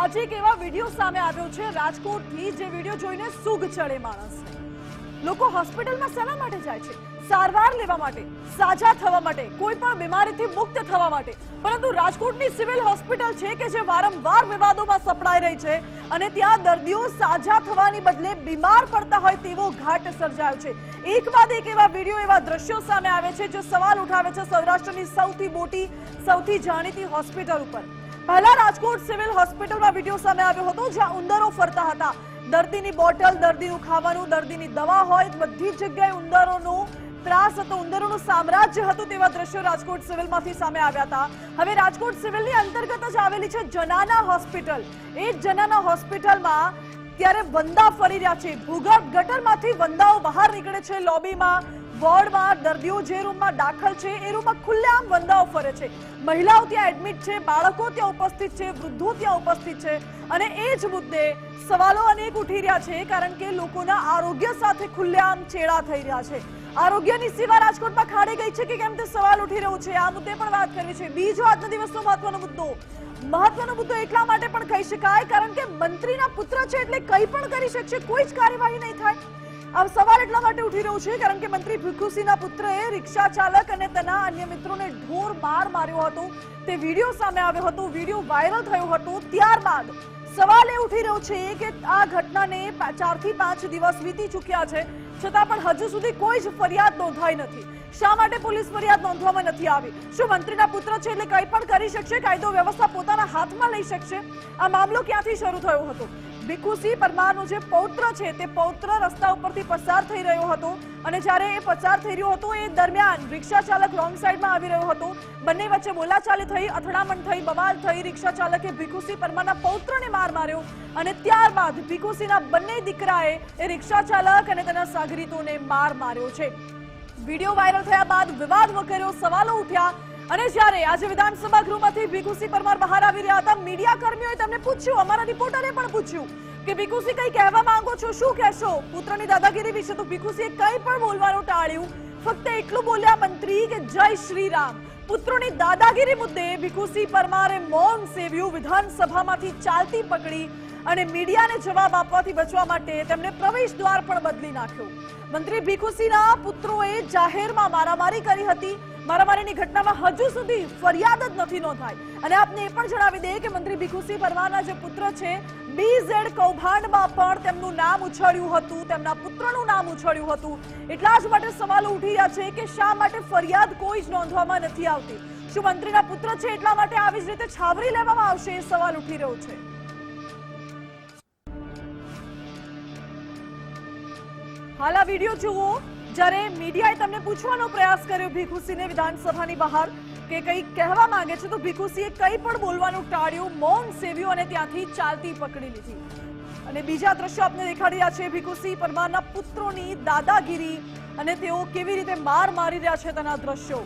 આજે એક એવા વીડિયો સામે આવ્યો છે, રાજકોટથી જે વીડિયો જોઈને સુગ ચડે માણસને. લોકો હોસ્પિટલમાં શેના માટે જાય છે? સારવાર લેવા માટે, સાજા થવા માટે કોઈ પણ બીમારીથી મુક્ત થવા માટે. પરંતુ રાજકોટની સિવિલ હોસ્પિટલ છે કે જે વારંવાર વિવાદોમાં સપડાઈ રહી છે અને ત્યાં દર્દીઓ સાજા થવાની બદલે બીમાર પડતા હોય તેવો ઘાટ સર્જાયો છે. એક બાદ એક એવા વીડિયો, એવા દ્રશ્યો સામે આવે છે, જે સવાલ ઉઠાવે છે સૌરાષ્ટ્રની સૌથી મોટી, સૌથી જાણીતી હોસ્પિટલ ઉપર. પહેલા રાજકોટ સિવિલ હોસ્પિટલમાં વીડિયો સામે આવ્યો હતો, જ્યાં ઉંદરો ફરતા હતા. દર્દીની બોટલ, દર્દીનું ખાવાનું, દર્દીની દવા હોય, બધી જગ્યાએ ઉંદરોનો ત્રાસ હતો, ઉંદરોનું સામ્રાજ્ય હતું તેવા દ્રશ્યો રાજકોટ સિવિલમાંથી સામે આવ્યા હતા. હવે રાજકોટ સિવિલની અંતર્ગત જ આવેલી છે જનાના હોસ્પિટલ. એ જનાના હોસ્પિટલમાં ત્યારે વંદા ફરી રહ્યા છે. ભૂગર્ભ ગટરમાંથી વંદાઓ બહાર નીકળે છે લોબીમાં. વોર્ડમાં દર્દીઓ જે રૂમમાં દાખલ છે, એ રૂમમાં ખુલ્લેઆમ વંદાઓ ફરે છે. મહિલાઓ ત્યાં એડમિટ છે, બાળકો ત્યાં ઉપસ્થિત છે, વૃદ્ધો ત્યાં ઉપસ્થિત છે અને એ જ મુદ્દે સવાલો અનેક ઉઠી રહ્યા છે, કારણ કે લોકોના આરોગ્ય સાથે ખુલ્લેઆમ છેડા થઈ રહ્યા છે. આરોગ્યની સેવા રાજકોટમાં ખાડે ગઈ છે કે કેમ તે સવાલ ઉઠી રહ્યો છે? આ મુદ્દે પણ વાત કરવી છે. બીજો આજના દિવસનો મહત્વનો મુદ્દો. મહત્વનો મુદ્દો એટલા માટે પણ કહી શકાય, કારણ કે મંત્રીના પુત્ર છે એટલે કંઈ પણ કરી શકશે, કોઈ જ કાર્યવાહી નહીં થાય. આ સવાલ એટલા માટે ઉઠી રહ્યો છે, કારણ કે મંત્રી ભીખુસિંહના પુત્રએ રિક્ષા ચાલક અને તેના અન્ય મિત્રોને ઢોર માર માર્યો હતો. તે વીડિયો સામે આવ્યો હતો, વીડિયો વાયરલ થયો હતો. ત્યારબાદ સવાલ એ ઉઠી રહ્યો છે કે આ ઘટનાને ચારથી પાંચ દિવસ વીતી ચૂક્યા છે, છતાં પણ હજુ સુધી કોઈ જ ફરિયાદ નોંધાઈ નથી. શા માટે પોલીસ ફરિયાદ નોંધવામાં નથી આવી? શું મંત્રીના પુત્ર છે એટલે કંઈ પણ કરી શકશે? કાયદો વ્યવસ્થા પોતાના હાથમાં લઈ શકશે? આ મામલો ક્યાંથી શરૂ થયો હતો? ભીખુસિંહ પરમારનો જે પૌત્ર છે, તે પૌત્ર રસ્તા ઉપરથી પસાર થઈ રહ્યો હતો અને જ્યારે એ પસાર થઈ રહ્યો હતો, એ દરમિયાન રિક્ષા ચાલક રોંગ સાઈડમાં આવી રહ્યો હતો. બંને વચ્ચે બોલાચાલી થઈ, અથડામણ થઈ બવાલ થઈ, રિક્ષા ચાલકે ભીખુસિંહ પરમારના પૌત્રને માર માર્યો અને ત્યારબાદ ભીખુસિંહના બંને દીકરાએ એ રિક્ષા ચાલક અને તેના સાગરીતોને માર માર્યો છે. વીડિયો વાયરલ થયા બાદ વિવાદ વકર્યો, સવાલો ઉઠ્યા અને જ્યારે આજે વિધાનસભા ગૃહમાંથી ભીખુસિંહ પરમાર બહાર આવી રહ્યા હતા, મીડિયા કર્મીઓએ તેમને પૂછ્યું, અમારા રિપોર્ટરે પણ પૂછ્યું કે ભીખુસિંહ કઈ કહેવા માંગો છો, શું કહેશો? પુત્રની દાદાગીરી વિશે તો ભીખુસિંહે કંઈ પણ બોલવાનું ટાળ્યું. ફક્ત એટલું બોલ્યા મંત્રી કે જય શ્રી રામ પુત્રોની દાદાગીરી મુદ્દે ભીખુસિંહ પરમારે મૌન સેવ્યું, વિધાનસભામાંથી ચાલતી પકડી અને મીડિયાને જવાબ આપવાથી બચવા માટે તેમણે પ્રવેશ દ્વાર પણ બદલી નાખ્યો. મંત્રી ભીખુસિંહના પુત્રોએ જાહેરમાં મારામારી કરી હતી. મારામારીની ઘટનામાં હજુ સુધી ફરિયાદ જ નથી નોંધાઈ. અને આપને એ પણ જણાવી દઈએ કે મંત્રી ભીખુસિંહ પરમારના જે પુત્ર છે બીઝેડ કૌભાંડમાં પણ તેમનું નામ ઉછળ્યું હતું, તેમના પુત્રનું નામ ઉછળ્યું હતું. એટલા જ માટે સવાલો ઉઠી રહ્યા છે કે શા માટે ફરિયાદ કોઈ જ નોંધવામાં નથી આવતી? શું મંત્રીના પુત્ર છે એટલા માટે આવી જ રીતે છાવરી લેવામાં આવશે એ સવાલ ઉઠી રહ્યો છે? હાલ આ વીડિયો જુઓ. જ્યારે મીડિયાએ તમને પૂછવાનો પ્રયાસ કર્યો ભીખુસિંહને વિધાનસભાની બહાર કે કંઈક કહેવા માંગે છે, તો ભીખુસિંહે કંઈ પણ બોલવાનું ટાળ્યું, મૌન સેવ્યું અને ત્યાંથી ચાલતી પકડી લીધી. અને બીજા દ્રશ્યો આપને દેખાડી રહ્યા છે ભીખુસિંહ પરમારના પુત્રોની દાદાગીરી અને તેઓ કેવી રીતે માર મારી રહ્યા છે તેના દ્રશ્યો.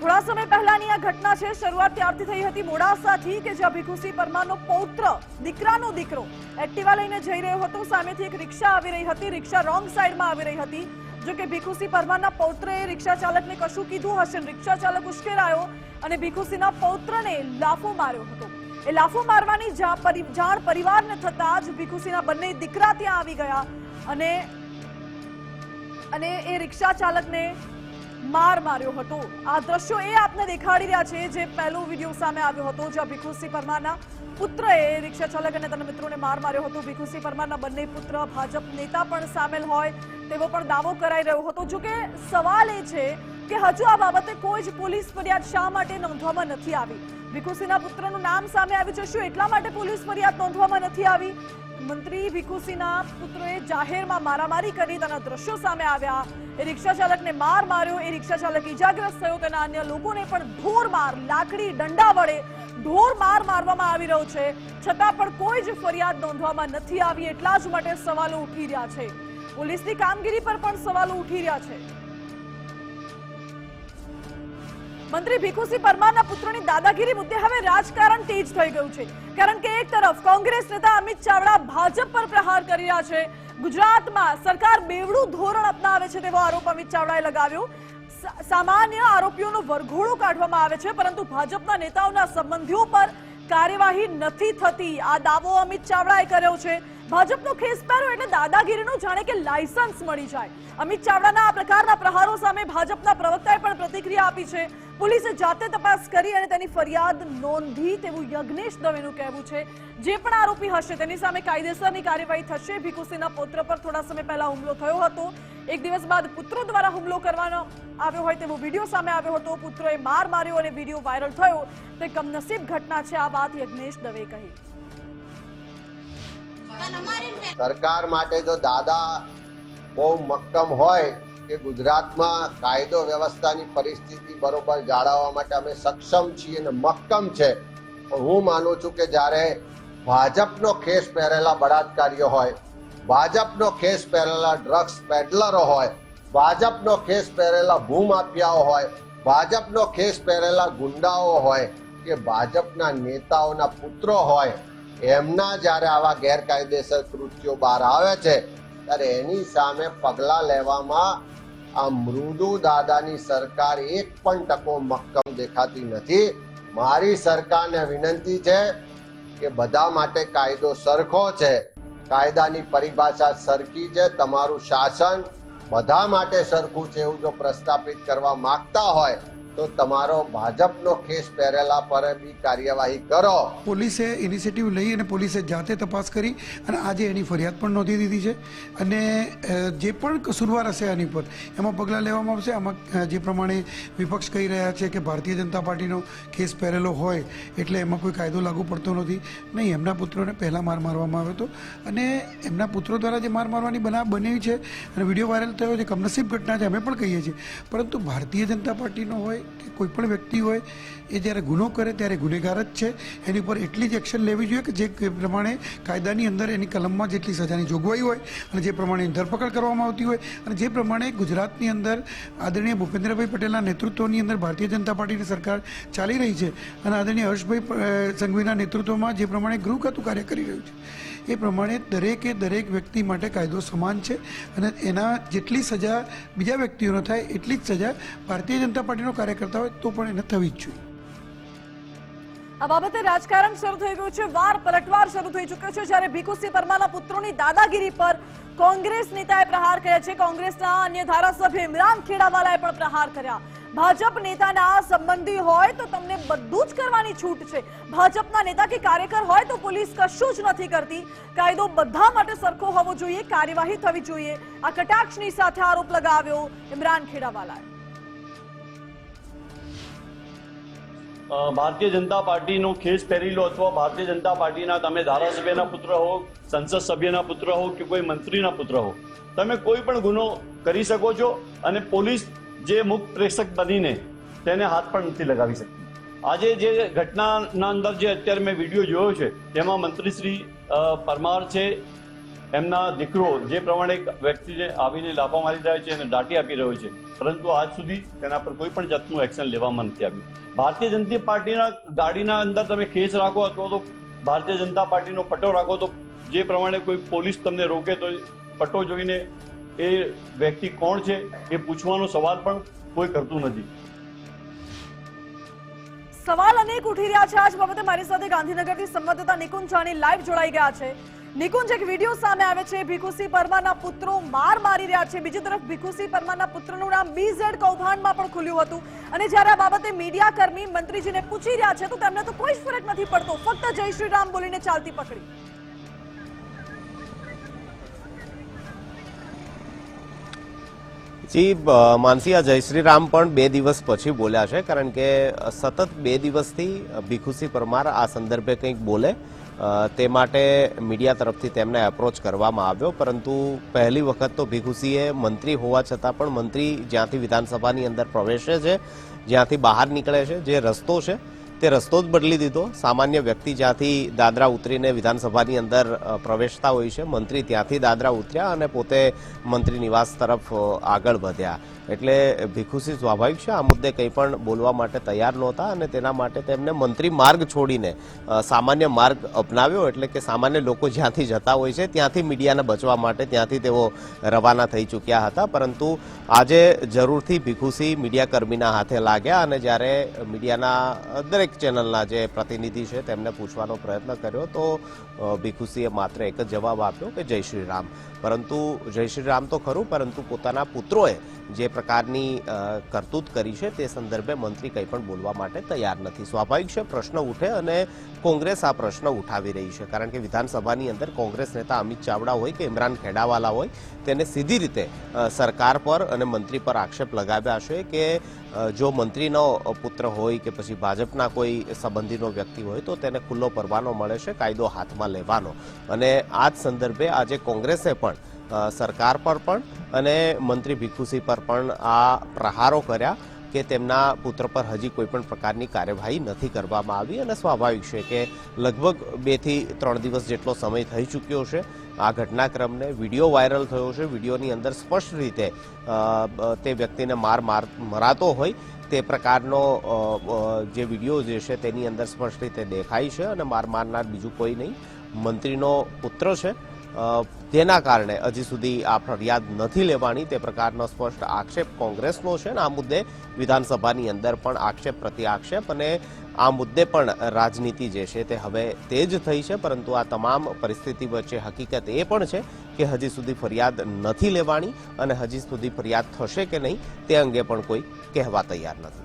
થોડા સમય પહેલાની આ ઘટના છે, શરૂઆત ત્યારથી થઈ હતી. મોડાસાથી કે જ્યાં ભીખુસી પરમારનો પૌત્ર, દીકરાનો દીકરો એક્ટિવા લઈને જઈ રહ્યો હતો. સામેથી એક રિક્ષા આવી રહી હતી. રિક્ષા રોંગ સાઈડમાં આવી રહી હતી. જો કે ભીખુસી પરમારના પૌત્રએ રિક્ષા ચાલકને કશું કીધું હશે રિક્ષા ચાલક ઉશ્કેરાયો અને ભીખુસીના પૌત્રને લાફો માર્યો હતો. એ લાફો મારવાની જાણ પરિવારને થતા જ ભીખુસીના બંને દીકરા ત્યાં આવી ગયા અને અને એ રિક્ષા ચાલકને માર માર્યો હતો. આ દ્રશ્યો એ આપને દેખાડી રહ્યા છે જે પહેલો વીડિયો સામે આવ્યો હતો, જ્યાં ભીખુસિંહ પરમારના પુત્રએ રિક્ષા ચાલક અને તેના મિત્રોને માર માર્યો હતો. ભીખુસિંહ પરમારના બંને પુત્ર ભાજપ નેતા પણ સામેલ હોય તેવો પણ દાવો કરાઈ રહ્યો હતો. જો કે સવાલ એ છે કે હજુ આ બાબતે કોઈ જ પોલીસ ફરિયાદ શા માટે નોંધવામાં નથી આવી? ભીખુસિંહના પુત્રનું નામ સામે આવ્યું છે શું એટલા માટે પોલીસ ફરિયાદ નોંધવામાં નથી આવી? મંત્રી ભીખુસિંહના પુત્રોએ જાહેરમાં મારામારી કરી તેના દ્રશ્યો સામે આવ્યા. એ રિક્ષા ચાલકને માર માર્યો. એ રિક્ષા ચાલક ઈજાગ્રસ્ત થયો. તેના અન્ય લોકોને પણ ઢોર માર, લાકડી દંડા વડે ઢોર માર મારવામાં આવી રહ્યો છે. છતાં પણ કોઈ જ ફરિયાદ નોંધવામાં નથી આવી. એટલા જ માટે સવાલો ઉઠી રહ્યા છે. પોલીસની કામગીરી પર પણ સવાલો ઉઠી રહ્યા છે. મંત્રી ભીખુસિંહ પરમારના પુત્રની દાદાગીરી મુદ્દે હવે રાજકારણ તેજ થઈ ગયું છે. કારણ કે એક તરફ કોંગ્રેસ નેતા અમિત ચાવડા ભાજપ પર પ્રહાર કરી રહ્યા છે. ગુજરાતમાં સરકાર બેવડું ધોરણ અપનાવે છે તેવો આરોપ અમિત ચાવડાએ લગાવ્યો. સામાન્ય આરોપીઓનો વરઘોડો કાઢવામાં આવે છે, પરંતુ ભાજપના નેતાઓના સંબંધીઓ પર કાર્યવાહી નથી થતી. આ દાવો અમિત ચાવડાએ કર્યો છે. ભાજપનો ખેસ પહેરો એટલે દાદાગીરીનું જાણે કે લાયસન્સ મળી જાય. અમિત ચાવડાના આ પ્રકારના પ્રહારો સામે ભાજપના પ્રવક્તાએ પણ પ્રતિક્રિયા આપી છે. પોલીસે જાતે તપાસ કરી અને તેની ફરિયાદ નોંધી તેવું યજ્ઞેશ દવેનું કહેવું છે. જે પણ આરોપી હશે, તેની સામે કાયદેસરની કાર્યવાહી થશે. ભીખુસિંહના પુત્ર પર થોડા સમય પહેલા હુમલો થયો હતો. એક દિવસ બાદ પુત્રો દ્વારા હુમલો કરવાનો આવ્યો હોય તેવો વીડિયો સામે આવ્યો હતો. પુત્રોએ માર માર્યો અને વીડિયો વાયરલ થયો. તે કમનસીબ ઘટના છે, આ વાત યજ્ઞેશ દવે કહી. સરકાર માટે જો દાદા બહુ મક્કમ હોય. કે ગુજરાતમાં કાયદો વ્યવસ્થાની પરિસ્થિતિ બરોબર જાળવવા માટે અમે સક્ષમ છીએ અને મક્કમ છે. હું માનું છું કે જ્યારે ભાજપનો ખેસ પહેરેલા બળાત્કારીઓ હોય, ભાજપનો ખેસ પહેરેલા ડ્રગ્સ પેડલરો હોય, ભાજપનો ખેસ પહેરેલા ભૂમાફિયાઓ હોય, ભાજપનો ખેસ પહેરેલા ગુંડાઓ હોય, કે ભાજપના નેતાઓના પુત્રો હોય, એમના જ્યારે આવા ગેરકાયદેસર કૃત્યો બહાર આવે છે, ત્યારે એની સામે પગલાં લેવામાં આ મૃદુ દાદાની સરકાર એક પણ ટકો મક્કમ દેખાતી નથી. મારી સરકારને વિનંતી છે કે બધા માટે કાયદો સરખો છે. કાયદાની પરિભાષા સરખી છે, તમારું શાસન બધા માટે સરખું છે એવું જો પ્રસ્થાપિત કરવા માંગતા હોય તો તમારો ભાજપનો કેસ પહેરેલા પર બી કાર્યવાહી કરો. પોલીસે ઇનિશિયેટિવ લઈ અને પોલીસે જાતે તપાસ કરી અને આજે એની ફરિયાદ પણ નોંધી દીધી છે. અને જે પણ કસૂરવાર હશે આની પર એમાં પગલાં લેવામાં આવશે. આમાં જે પ્રમાણે વિપક્ષ કહી રહ્યા છે કે ભારતીય જનતા પાર્ટીનો કેસ પહેરેલો હોય, એટલે એમાં કોઈ કાયદો લાગુ પડતો નથી. નહીં, એમના પુત્રોને પહેલાં માર મારવામાં આવ્યો હતો. અને એમના પુત્રો દ્વારા જે માર મારવાની બનાવ બની છે. અને વીડિયો વાયરલ થયો છે, કમનસીબ ઘટના છે, અમે પણ કહીએ છીએ. પરંતુ ભારતીય જનતા પાર્ટીનો હોય કે કોઈ પણ વ્યક્તિ હોય, એ જ્યારે ગુનો કરે ત્યારે ગુનેગાર જ છે. એની ઉપર એટલી જ એક્શન લેવી જોઈએ કે જે પ્રમાણે કાયદાની અંદર એની કલમમાં જેટલી સજાની જોગવાઈ હોય અને જે પ્રમાણે ધરપકડ કરવામાં આવતી હોય અને જે પ્રમાણે ગુજરાતની અંદર આદરણીય ભૂપેન્દ્રભાઈ પટેલના નેતૃત્વની અંદર ભારતીય જનતા પાર્ટીની સરકાર ચાલી રહી છે અને આદરણીય હર્ષભાઈ સંઘવીના નેતૃત્વમાં જે પ્રમાણે ગૃહ ખાતું કાર્ય કરી રહ્યું છે. એ પ્રમાણે દરેકે દરેક વ્યક્તિ માટે કાયદો સમાન છે અને એના જેટલી સજા બીજા વ્યક્તિઓનો થાય એટલી જ સજા ભારતીય જનતા પાર્ટીનો કાર્યકર્તા હોય તો પણ એને થવી જ જોઈએ. આ બાબતે રાજકારણ શરૂ થઈ ગયું છે. વાર પલટવાર શરૂ થઈ ચૂક્યો છે. જ્યારે ભીખુસિંહ પરમારના પુત્રોની દાદાગીરી પર કોંગ્રેસ નેતાએ પ્રહાર કર્યા છે. કોંગ્રેસના અન્ય ધારાસભ્ય ઇમરાન ખેડાવાલાએ પણ પ્રહાર કર્યા. ભાજપ નેતાના સંબંધી હોય તો તમને બધું જ કરવાની છૂટ છે. ભાજપના નેતા કે કાર્યકર હોય તો પોલીસ કશું જ નથી કરતી. કાયદો બધા માટે સરખો હોવો જોઈએ, કાર્યવાહી થવી જોઈએ. આ કટાક્ષની સાથે આરોપ લગાવ્યો ઇમરાન ખેડાવાલાએ. ભારતીય જનતા પાર્ટીનો ખેસ પહેરી લો અથવા ભારતીય જનતા પાર્ટીના તમે ધારાસભ્યના પુત્ર હો, સંસદ સભ્યના પુત્ર હો કે કોઈ મંત્રીના પુત્ર હો, તમે કોઈ પણ ગુનો કરી શકો છો અને પોલીસ જે મુખ પ્રેક્ષક બનીને તેને હાથ પણ નથી લગાવી શકતી. આજે જે ઘટનાના અંદર જે અત્યારે મેં વીડિયો જોયો છે, તેમાં મંત્રી શ્રી પરમાર છે, એમના દીકરો જે પ્રમાણે એક વ્યક્તિને આવીને લાફા મારી રહ્યા છે અને દાટી આપી રહ્યો છે, પરંતુ આજ સુધી તેના પર કોઈ પણ જાતનું એક્શન લેવામાં નથી આવ્યું. ભારતીય જનતા પાર્ટીના ગાડીના અંદર તમે કેસ રાખો અથવા તો ભારતીય જનતા પાર્ટીનો પટ્ટો રાખો તો જે પ્રમાણે કોઈ પોલીસ તમને રોકે તો પટ્ટો જોઈને એ વ્યક્તિ કોણ છે એ પૂછવાનો સવાલ પણ કોઈ કરતું નથી. સવાલ અનેક ઉઠી રહ્યા છે આજ બાબતે. મારી સાથે ગાંધીનગરથી સંવાદદાતા નિકુંજ જાની લાઈવ જોડાઈ ગયા છે. નિકુંજ, એક વીડિયો સામે આવે છે. ભીખુસિંહ પરમારના પુત્રો માર મારી રહ્યા છે. બીજી તરફ ભીખુસિંહ પરમારના પુત્રનું નામ બીઝેડ કૌભાંડમાં પણ ખુલ્યું હતું. અને જ્યારે આ બાબતે મીડિયા કર્મી મંત્રીજીને પૂછી રહ્યા છે, તો તેમને તો કોઈ જ ફરક નથી પડતો. ફક્ત જય શ્રી રામ બોલીને ચાલતી પકડી. જી માનસી આ જય શ્રી રામ પણ બે દિવસ પછી બોલ્યા છે, કારણ કે સતત બે દિવસથી ભીખુસી પરમાર આ સંદર્ભે કંઈક બોલે. તે માટે મીડિયા તરફથી તેમને એપ્રોચ કરવામાં આવ્યો, પરંતુ પહેલી વખત તો ભીખુસીએ મંત્રી હોવા છતાં પણ મંત્રી જ્યાંથી વિધાનસભાની અંદર પ્રવેશે છે, જ્યાંથી બહાર નીકળે છે, જે રસ્તો છે તે રસ્તો જ બદલી દીધો. સામાન્ય વ્યક્તિ જ્યાંથી દાદરા ઉતરીને વિધાનસભાની અંદર પ્રવેશતા હોય છે, મંત્રી ત્યાંથી દાદરા ઉતર્યા અને પોતે મંત્રી નિવાસ તરફ આગળ વધ્યા. એટલે ભીખુસિંહ સ્વાભાવિક છે. આ મુદ્દે કંઈ પણ બોલવા માટે તૈયાર નહોતા અને તેના માટે તેમને મંત્રી માર્ગ છોડીને સામાન્ય માર્ગ અપનાવ્યો એટલે કે સામાન્ય લોકો જ્યાંથી જતા હોય છે ત્યાંથી મીડિયાને બચવા માટે ત્યાંથી તેઓ રવાના થઈ ચૂક્યા હતા. પરંતુ આજે જરૂરથી ભીખુસિંહ મીડિયા કર્મીના હાથે લાગ્યા અને જ્યારે મીડિયાના દરેક ચેનલના જે પ્રતિનિધિ છે તેમને પૂછવાનો પ્રયત્ન કર્યો તો ભીખુસિંહે માત્ર એક જ જવાબ આપ્યો કે જય શ્રી રામ. પરંતુ જય શ્રી રામ તો ખરું, પરંતુ પોતાના પુત્રોએ જે પ્રકારની કરતૂત કરી છે તે સંદર્ભે મંત્રી કંઈ પણ બોલવા માટે તૈયાર નથી. સ્વાભાવિક છે, પ્રશ્ન ઉઠે અને કોંગ્રેસ આ પ્રશ્ન ઉઠાવી રહી છે. કારણ કે વિધાનસભાની અંદર કોંગ્રેસ નેતા અમિત ચાવડા હોય કે ઇમરાન ખેડાવાલા હોય, તેને સીધી રીતે સરકાર પર અને મંત્રી પર આક્ષેપ લગાવ્યા છે કે જો મંત્રીનો પુત્ર હોય કે પછી ભાજપના કોઈ સંબંધીનો વ્યક્તિ હોય તો તેને ખુલ્લો પરવાનો મળે છે, કાયદો હાથમાં લેવાનો. અને આ જ સંદર્ભે આજે કોંગ્રેસે પણ સરકાર પર પણ અને મંત્રી ભીખુસિંહ પર પણ આ પ્રહારો કર્યા. કે તેમના પુત્ર પર હજી કોઈ પણ પ્રકારની કાર્યવાહી નથી કરવામાં આવી અને સ્વાભાવિક છે કે લગભગ બેથી ત્રણ દિવસ જેટલો સમય થઈ ચૂક્યો છે. આ ઘટનાક્રમને વીડિયો વાયરલ થયો છે. વિડીયોની અંદર સ્પષ્ટ રીતે તે વ્યક્તિને માર માર, મરાતો હોય તે પ્રકારનો જે વીડિયો જે છે તેની અંદર સ્પષ્ટ રીતે દેખાય છે અને માર મારનાર બીજું કોઈ નહીં. મંત્રીનો પુત્ર છે. તેના કારણે હજી સુધી આ ફરિયાદ નથી લેવાની તે પ્રકારનો સ્પષ્ટ આક્ષેપ કોંગ્રેસનો છે અને આ મુદ્દે વિધાનસભાની અંદર પણ આક્ષેપ પ્રતિ આક્ષેપ અને આ મુદ્દે પણ રાજનીતિ જે છે તે હવે તેજ થઈ છે, પરંતુ આ તમામ પરિસ્થિતિ વચ્ચે હકીકત એ પણ છે કે હજી સુધી ફરિયાદ નથી લેવાની અને હજી સુધી ફરિયાદ થશે કે નહીં તે અંગે પણ કોઈ કહેવા તૈયાર નથી.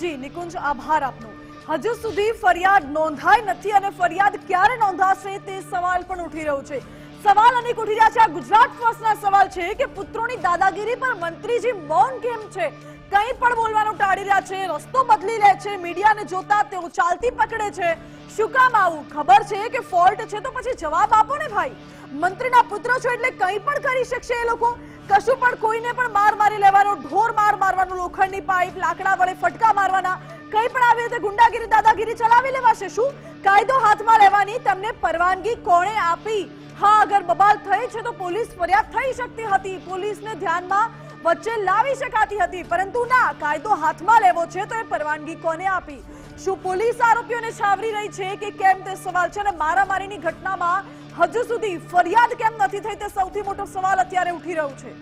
જી, નિકુંજ, આભાર આપનો. હજુ સુધી ફરિયાદ નોંધાઈ નથી અને ફરિયાદ ક્યારે નોંધાશે તે સવાલ પણ ઉઠી રહ્યો છે. સવાલ અનેક ઉઠી રહ્યા છે. આ ગુજરાત ફર્સ્ટના સવાલ છે કે પુત્રોની દાદાગીરી પર મંત્રીજી મૌન કેમ છે? કંઈ પણ બોલવાનું ટાળી રહ્યા છે, રસ્તો બદલી લે છે, મીડિયાને જોતા તેઓ ચાલતી પકડે છે. શું કામ આવું? ખબર છે કે ફોલ્ટ છે તો પછી જવાબ આપો ને ભાઈ. મંત્રીના પુત્ર છો એટલે કંઈ પણ કરી શકશે એ લોકો. કશું પણ કોઈને પણ માર મારી લેવાનો, ઢોર માર મારવાનું, લોખંડની પાઇપ, લાકડા વડે ફટકા મારવાના કંઈ પણ આવી રીતે ગુંડાગીરી, દાદાગીરી ચલાવી લેવાશે? શું? કાયદો હાથમાં લેવાની તમને પરવાનગી કોણે આપી? હા, અગર બબાલ થઈ છે તો પોલીસ ફરિયાદ થઈ શકતી હતી. પોલીસને ધ્યાનમાં વચ્ચે લાવી શકાતી હતી. પરંતુ ના, કાયદો હાથમાં લેવો છે તો એ પરવાનગી કોને આપી? શું પોલીસ આરોપીઓને છાવરી રહી છે કે કેમ તે સવાલ છે? અને મારામારીની ઘટનામાં હજુ સુધી ફરિયાદ કેમ નથી થઈ તે સૌથી મોટો સવાલ અત્યારે ઉઠી રહ્યો છે.